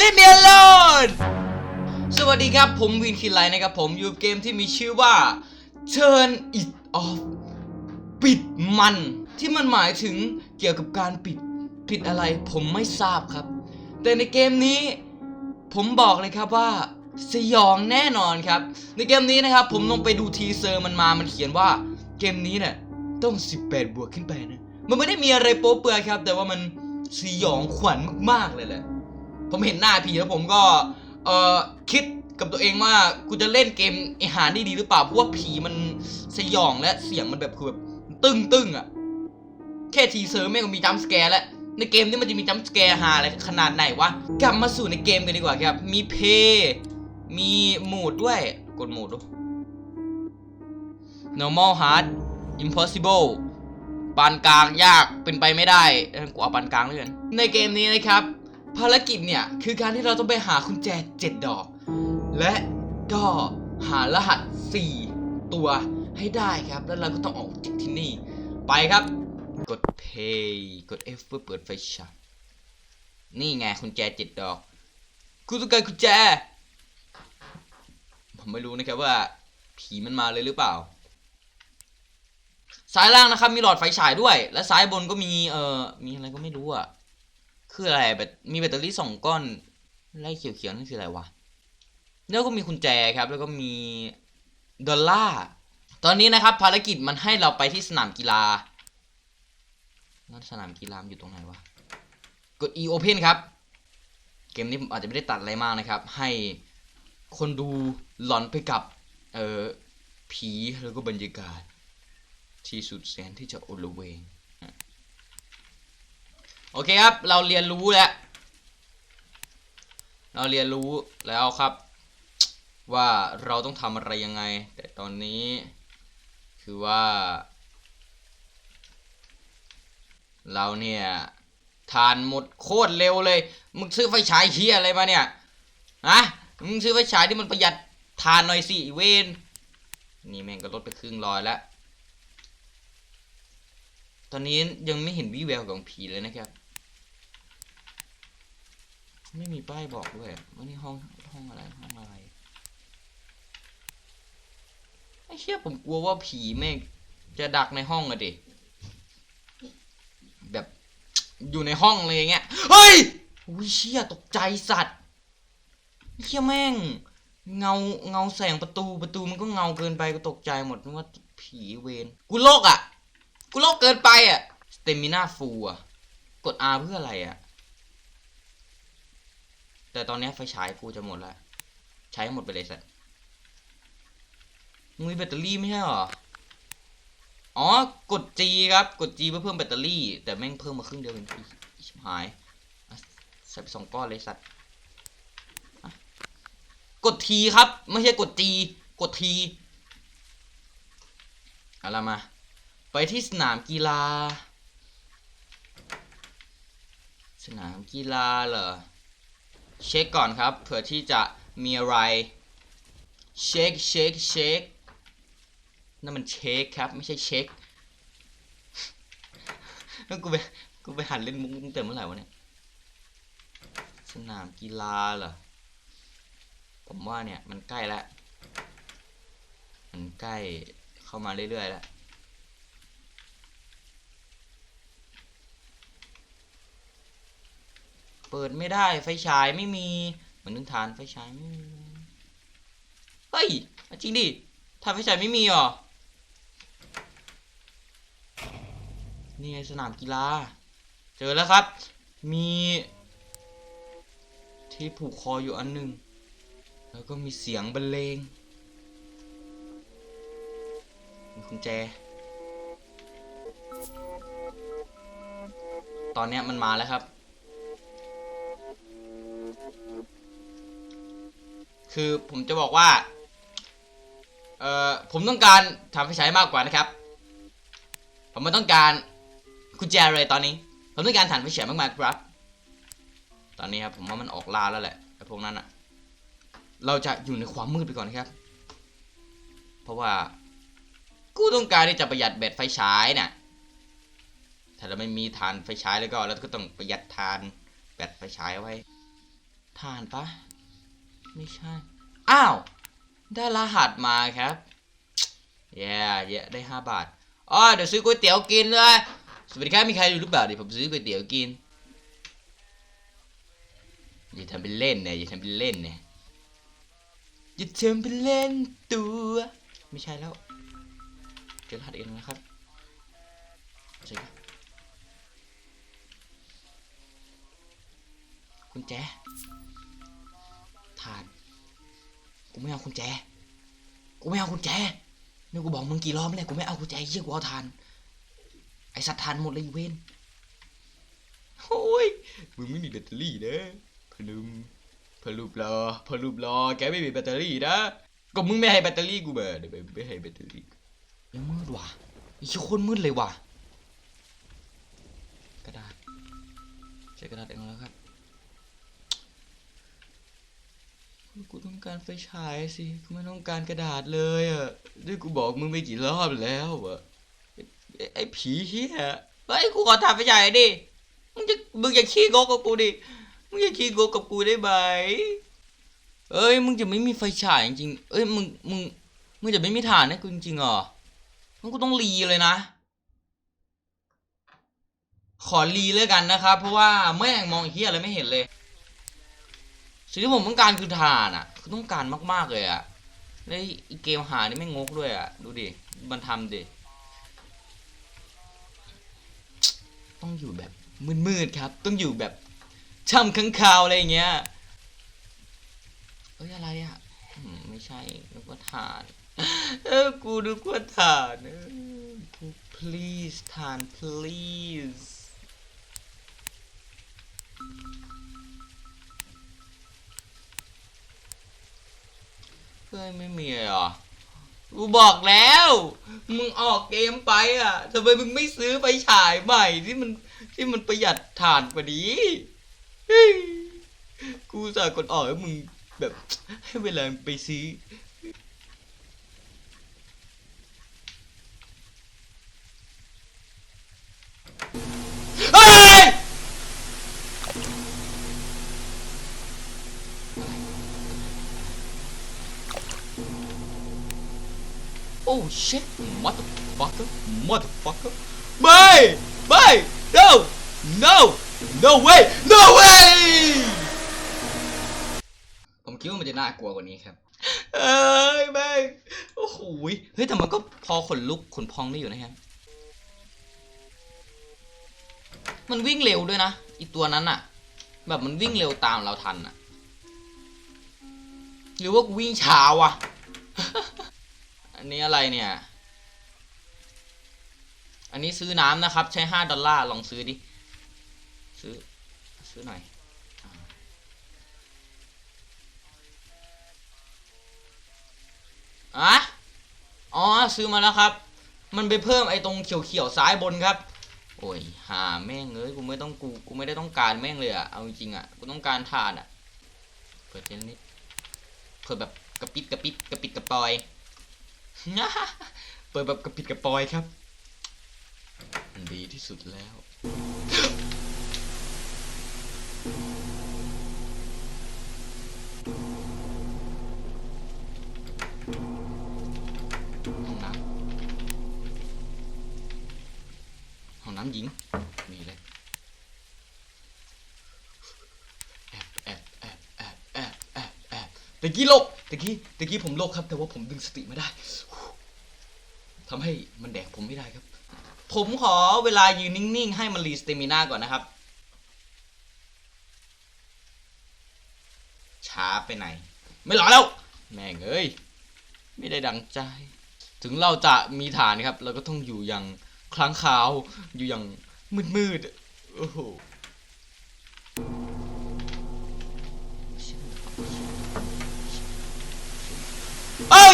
Leave me alone สวัสดีครับผมวินคินไลนะครับผมอยู่เกมที่มีชื่อว่า Turn it off ปิดมัน ที่มันหมายถึงเกี่ยวกับการปิดปิดอะไรผมไม่ทราบครับ แต่ในเกมนี้ผมบอกเลยครับว่าสยองแน่นอนครับ ในเกมนี้นะครับ ผมลงไปดูทีเซอร์มันมามันเขียนว่าเกมนี้เนี่ยต้อง 18 บวกขึ้นไปนะ มันไม่ได้มีอะไรโป๊เปลือยครับ แต่ว่ามันสยองขวัญมากๆเลยแหละ ผมเห็นหน้าผีแล้วผมก็ เออคิดกับตัวเองว่ากูจะเล่นเกมไอหานี่ดีหรือเปล่าเพราะว่าผีมันสยองและเสียงมันแบบคือแบบตึ้งตึ้งๆอะแค่ทีเซอร์แม่งก็มีจัมสแกร์แล้วในเกมนี้มันจะมีจัมสแกร์หาอะไรขนาดไหนวะกลับมาสู่ในเกมกันดีกว่าครับ มีเพย์มีโหมดด้วย กดโหมดดู normal hard impossible ปานกลางยากเป็นไปไม่ได้กูเอาปานกลางเลยกันในเกมนี้นะครับ ภารกิจเนี่ย คือการที่เราต้องไปหากุญแจ 7 ดอก และก็หารหัส 4 ตัวให้ได้ครับ แล้วเราก็ต้องออกจากที่นี่ ไปครับ กด play กด F เพื่อเปิดไฟฉายนี่ไงกุญแจเจ็ดดอกกูต้องการกุญแจ ผมไม่รู้นะครับว่า ผีมันมาเลยหรือเปล่า ซ้ายล่างนะครับ มีหลอดไฟฉายด้วย และซ้ายบนก็มีเอ่อมีอะไรก็ไม่รู้อะ คืออะไรแบตมีแบตเตอรี่สองก้อนไล่เขียวๆนั่นคืออะไรวะแล้วก็มีกุญแจครับ แล้วก็มีดอลลาร์ตอนนี้นะครับ ภารกิจมันให้เราไปที่สนามกีฬาแล้วสนามกีฬาอยู่ตรงไหนวะกด e open ครับ เกมนี้ผมอาจจะไม่ได้ตัดอะไรมากนะครับ ให้คนดูหลอนไปกับเออผีแล้วก็บรรยากาศ ที่สุดแสนที่จะโอลเวง โอเคครับ เราเรียนรู้แล้ว เราเรียนรู้แล้วครับ ว่าเราต้องทำอะไรยังไง แต่ตอนนี้ คือว่า เราเนี่ยทานหมดโคตรเร็วเลย มึงซื้อไฟฉายเฮียอะไรมาเนี่ยฮะมึงซื้อไฟฉายที่มันประหยัดทานหน่อยสิเวนนี่แม่งก็ลดไปครึ่งร้อยแล้ว ตอนนี้ยังไม่เห็นวิแววของผีเลยนะครับ ไม่มีป้ายบอกด้วยว่านี่ห้องห้องอะไรห้องอะไรไอ้เชี่ยผมกลัวว่าผีแม่งจะดักในห้องอะดิแบบอยู่ในห้องเลยอย่างเงี้ยเฮ้ยอุ้ยเชี่ยตกใจสัตว์ไอ้เชี่ยแม่ง เงาเงาแสงประตูประตูมันก็เงาเกินไปก็ตกใจหมดนึกว่าผีเวรกูโลกอะ โลกเกินไปอะสเตมิน่าฟูอะ กด R เพื่ออะไรอะ แต่ตอนนี้ไฟฉายกูจะหมดแล้ว ใช้หมดไปเลยสัตว์มึงมีแบตเตอรี่ไม่ใช่หรอ อ๋อ กด G ครับ กด G เพื่อเพิ่มแบตเตอรี่ แต่แม่งเพิ่มมาครึ่งเดียวเองชิบหายใส่ไปสองก้อนเลยสัตว์กด T ครับ ไม่ใช่กด G กด T เอาละมา ไปที่สนามกีฬา สนามกีฬาเหรอ เช็คก่อนครับเผื่อที่จะมีอะไร เช็คเช็คเช็คนั่นมันเช็คครับ ไม่ใช่เช็คแล้วกูไปกูไปหัดเล่นมุกตั้งแต่เมื่อไหร่วะเนี่ย สนามกีฬาเหรอ ผมว่าเนี่ยมันใกล้แล้ว มันใกล้เข้ามาเรื่อยๆแล้ว เปิดไม่ได้ไฟฉายไม่มีเหมือนนึกทานไฟฉายไม่มีเฮ้ยจริงดิทานไฟฉายไม่มีหรอนี่สนามกีฬา เจอแล้วครับ มีที่ผูกคออยู่อันหนึ่งแล้วก็มีเสียงบรรเลงมีกุญแจ ตอนนี้มันมาแล้วครับ คือผมจะบอกว่า เอ่อ ผมต้องการทำไฟฉายมากกว่านะครับ ผมไม่ต้องการกุญแจเลยตอนนี้ ผมต้องการฐานไฟฉายมากๆครับ ตอนนี้ครับผมว่ามันออกลาแล้วแหละไอ้พวกนั้นอะเราจะอยู่ในความมืดไปก่อนนครับ เพราะว่า กูต้องการที่จะประหยัดแบตไฟฉายเนี่ยถ้าเราไม่มีฐานไฟฉายแล้วก็เราก็ต้องประหยัดฐานแบตไฟฉายไว้ฐานปะ ไม่ใช่ อ้าว ได้รหัสมาครับแย่เย่ได้ห้าบาทอ๋อเดี๋ยวซื้อก๋วยเตี๋ยวกินเลย สวัสดีครับมีใครอยู่หรือเปล่าเดี๋ยวผมซื้อก๋วยเตี๋ยวกิน อย่าทำเป็นเล่นนะอย่าทำเป็นเล่นนะอย่าทำเป็นเล่นตัว ไม่ใช่แล้วเจอรหัสเองนะครับใช่ครับกุญแจ ถาดกูไม่เอากุญแจ กูไม่เอากุญแจนี่กูบอกมึงกี่รอบแล้วกูไม่เอากุญแจเยี่ยกูเอาทาน ไอสัตว์ทานหมดเลยเวนโอ้ย มึงไม่มีแบตเตอรี่นะพลุมพลุบรอพลุบรอ แกไม่มีแบตเตอรี่นะ ก็มึงไม่ให้แบตเตอรี่กูเบอร์เดี๋ยวไม่ให้แบตเตอรี่ยังมืดว่ะอีกคนมืดเลยว่ะ กระดาษใช้กระดาษเองแล้วครับ กูต้องการไฟฉายสิกูไม่ต้องการกระดาษเลยอะด้วยกูบอกมึงไปกี่รอบแล้วอะไอ้ผีเฮียเฮ้ยกูขอทำไฟฉายดิมึงจะมึงอย่าขี้โกกกับกูดิมึงอย่าขี้โกกกับกูได้ไหมเอ้ยมึงจะไม่มีไฟฉายจริงเอ้ยมึงมึงมึงจะไม่มีฐานให้กูจริงเหรอมึงกูต้องรีเลยนะขอรีเลยกันนะครับ เพราะว่าแม่งมองเฮียอะไรไม่เห็นเลย สิ่งที่ผมต้องการคือฐานอะ คือต้องการมากๆเลยอะแล้วไอีเกมหานี่ไม่งกด้วยอะ ดูดิ มันทำดิ ต้องอยู่แบบมืดๆครับ ต้องอยู่แบบช่ำข้างคาวอะไรเงี้ย เอ้ยอะไรอะ ไม่ใช่นึกว่าฐาน เออ กูนึกว่าฐานเออกู please ฐาน please เฮ้ยไม่มีเลยเหรอ กูบอกแล้ว มึงออกเกมไปอะทำไมมึงไม่ซื้อไปฉายใหม่ที่มันที่มันประหยัดถ่านกว่านี้กูอุตสากดออกให้มึงแบบให้เวลาไปซื้อ โอ้ shit motherfucker motherfucker ไม่ไม่ no no no way no way ผมคิดว่ามันจะน่ากลัวกว่านี้ครับ เอ้ยแม่งโอ้โหยเฮ้ยแต่มันก็พอขนลุกขนพองได้อยู่นะครับ มันวิ่งเร็วด้วยนะอีตัวนั้นอะแบบมันวิ่งเร็วตามเราทันอะหรือว่ากูวิ่งช้าวะ อันนี้อะไรเนี่ย อันนี้ซื้อน้ำนะครับ ใช้ห้าดอลลาร์ลองซื้อดิ ซื้อ ซื้อหน่อยอะอ๋อ ซื้อมาแล้วครับ มันไปเพิ่มไอ้ตรงเขียวๆซ้ายบนครับ โอ้ย หาแม่งเอ้ย กูไม่ต้องกู กูไม่ได้ต้องการแม่งเลยอะเอาจริงอะกูต้องการทานอะเปิดเทนนิดเปิดแบบกระปิดกระปิดกระปิดกระปอย เปิดแบบกระปิดกระปอยครับมันดีที่สุดแล้ว ห้องน้ำห้องน้ำหญิง มีเลยแอบแอบแอบแอบแอบแอบแอบตะกี้โลก ตะกี้ตะกี้ผมโลกครับ แต่ว่าผมดึงสติไม่ได้ทำให้มันแดกผมไม่ได้ครับ ผมขอเวลายืนนิ่งๆ ให้มันรีสเตมิน่าก่อนนะครับ ช้าไปไหน ไม่รอแล้ว แม่งเอ้ย ไม่ได้ดังใจ ถึงเราจะมีฐานครับ เราก็ต้องอยู่อย่างครั้งคาว อยู่อย่างมืดๆ โอ้โห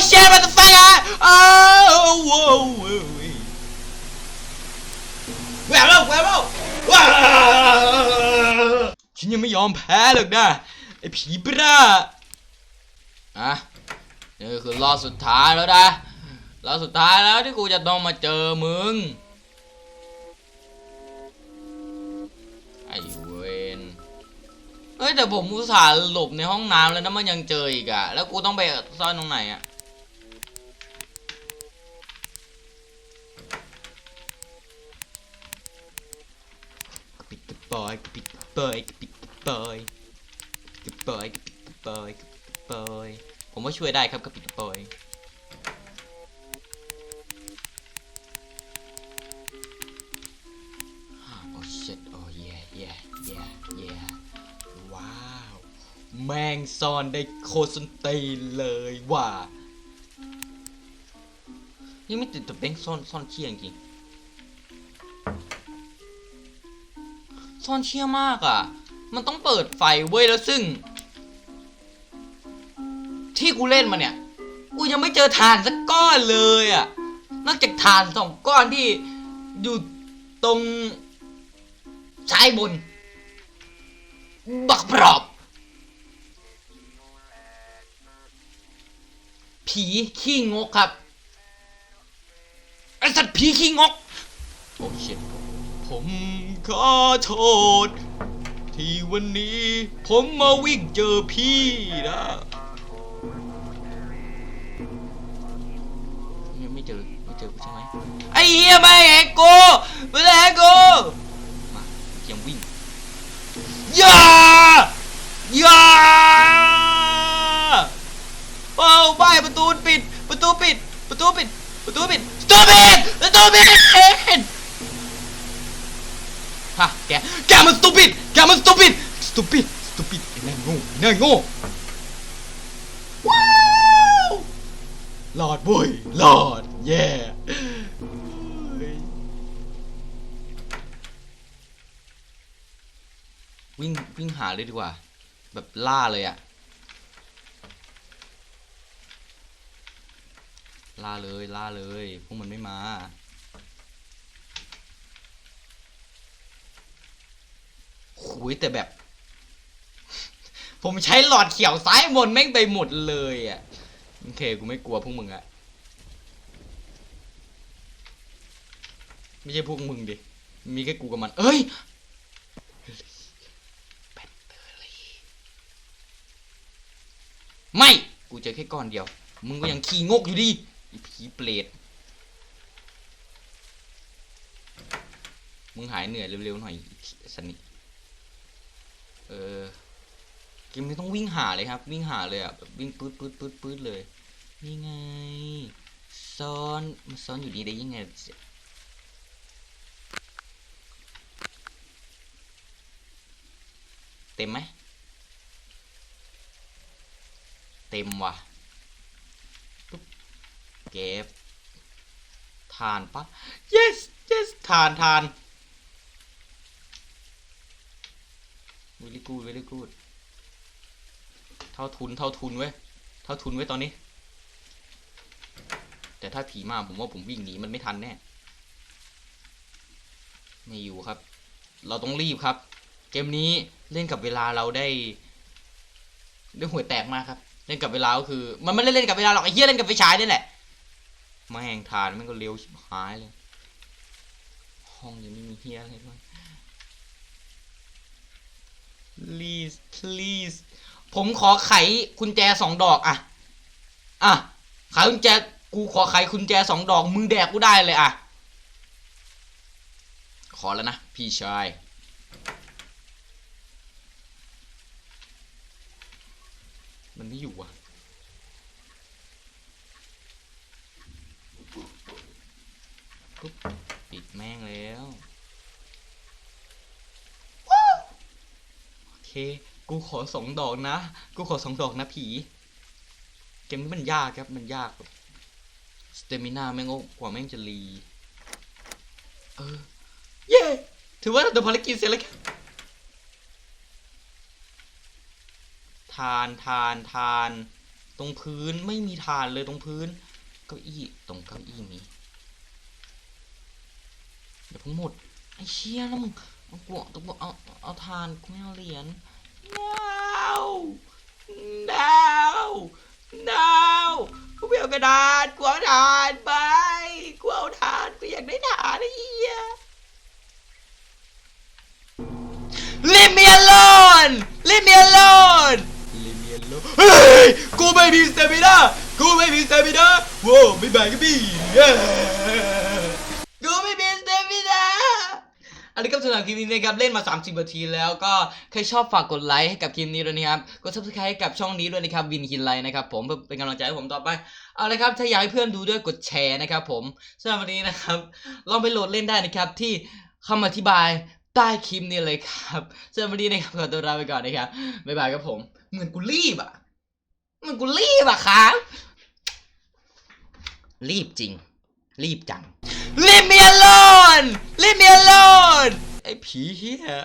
shit motherfucker Oh whoa whoa แหววแหววแล้ววฉันยังไม่ยอมแพ้หรอกนะไอ้ผีบ้าอะนี่คือรอบสุดท้ายแล้วนะรอบสุดท้ายแล้วที่กูจะต้องมาเจอมึงไอ้เวนเฮ้ยแต่ผมอุตส่าห์หลบในห้องน้ำแล้วนะมันยังเจออีกอะแล้วกูต้องไปซ่อนตรงไหนอะ ปิดกระปอยกระปิกระปอยกระปิกระปอยกระปอยกระปิกระปอยกระปิดกระปอยผมว่าช่วยได้ครับกระปิดกระปอยโอ้ shit โอ้ yeah yeah yeah yeah ว้าว แมงซอนได้โคตรสนตีเลยว่ะนี่ไม่ติดแต่แบงซ่อนซ่อนเชี่ยจริง ซ่อนเชี่ยมากอะ มันต้องเปิดไฟเว้ยแล้วซึ่ง ที่กูเล่นมาเนี่ย กูยังไม่เจอฐานสักก้อนเลยอะ นอกจากฐานสองก้อนที่อยู่ตรงซ้ายบน บักปรอบ ผีขี้งกครับไอสัตว์ผีขี้งก โอ้ชิตผม ขอโทษ ที่วันนี้ผมมาวิ่งเจอพี่นะยังไม่เจอไม่เจอกูใช่ไหมไอ้เหี้ยไม่แหกกูไม่แหกกูมาเตรียมวิ่งย่าย่าเอ้าใบประตูปิด ประตูปิด ประตูปิด ประตูปิด ประตูปิดประตูปิด ฮะแก แกมันสตูปิด แกมันสตูปิด สตูปิด สตูปิดไอ้แน่โง่ไอ้แน่โง่ ว้าวหลอดเว้ยหลอดเย่วิ่งวิ่งหาเลยดีกว่า แบบล่าเลยอะล่าเลยล่าเลย พวกมันไม่มา หุยแต่แบบ ผมใช้หลอดเขียวซ้ายบนแม่งไปหมดเลยอะ โอเค กูไม่กลัวพวกมึงอะไม่ใช่พวกมึงดิ มีแค่กูกับมัน เอ้ยแบตเตอรี่ไม่ กูเจอแค่ก้อนเดียว มึงก็ยังขี้งกอยู่ดีไอีผีเปรตมึงหายเหนื่อยเร็วๆหน่อยสนิท เออเกมนี้ต้องวิ่งหาเลยครับ วิ่งหาเลยอะแบบวิ่งปื๊ดปื๊ดปื๊ดปื๊ดเลยนี่ไงซ่อนมันซ่อนอยู่ดีได้ยังไงเต็มไหมเต็มว่ะปุ๊บเก็บทานปะ yes yes ทานทาน very good very good เท่าทุนเท่าทุนเว้ยเท่าทุนไว้ตอนนี้ แต่ถ้าผีมาผมว่าผมวิ่งหนีมันไม่ทันแน่ไม่อยู่ครับ เราต้องรีบครับ เกมนี้เล่นกับเวลาเราได้ได้ห่วยแตกมากครับ เล่นกับเวลาก็คือ มันไม่ได้เล่นกับเวลาหรอกไอ้เหี้ยเล่นกับไฟฉายนี่แหละแม่งทานมันก็เร็วชิบหายเลย ห้องยังไม่มีเฮียอะไรด้วย please please ผมขอไขกุญแจสองดอกอะอะไขกุญแจกูขอไขกุญแจสองดอกมึงแดกกูได้เลยอะขอแล้วนะ พี่ชายมันไม่อยู่อะ ปุ๊บ ปิดแม่งแล้ว โอเค กูขอสองดอกนะ กูขอสองดอกนะผี เกมนี้มันยากครับ มันยากสเตมินาแม่งก็กว่าแม่งจะรี เออ เย้ถือว่าเราทำภารกิจเสร็จแล้วครับทานทานทาน ตรงพื้นไม่มีทานเลยตรงพื้น เก้าอี้ตรงเก้าอี้มี เดี๋ยวพิ่งหมด ไอ้เชี่ยแล้วมึง เอากูเอากูเอาเอาทานกูไม่เอาเหรียญ no no no กูไม่เอากระดาษกูเอาทานไปกูเอาทานกูอยากได้ทานไอ้เหี้ย Leave me alone leave me alone leave me alone เฮ้ยกูไม่มีสเตมินากูไม่มีสเตมินาโว้ไม่บายกับพี่เย้กูไม่มีสเตมินา อันนี้ก็สำหรับคลิปนี้นะครับเล่นมา 30นาทีแล้วก็ใครชอบฝากกดไลค์ให้กับคลิปนี้ด้วยนะครับกด subscribe ให้กับช่องนี้ด้วยนะครับวินคินไลน์นะครับผมเพื่อเป็นกำลังใจให้ผมต่อไปเอาลยครับถ้าอยากให้เพื่อนดูด้วยกดแชร์นะครับผมสำหรับวันนี้นะครับลองไปโหลดเล่นได้นะครับที่คำอธิบายใต้คลิปนี้เลยครับสำหรับวันนี้นะครับขอตัวลาไปก่อนนะครับบ๊ายบายครับผมเหมือนกูรีบอะเหมือนกูรีบอะครับรีบจริง รีบจัง Leave me alone Leave me alone ไอ้ผีเฮีย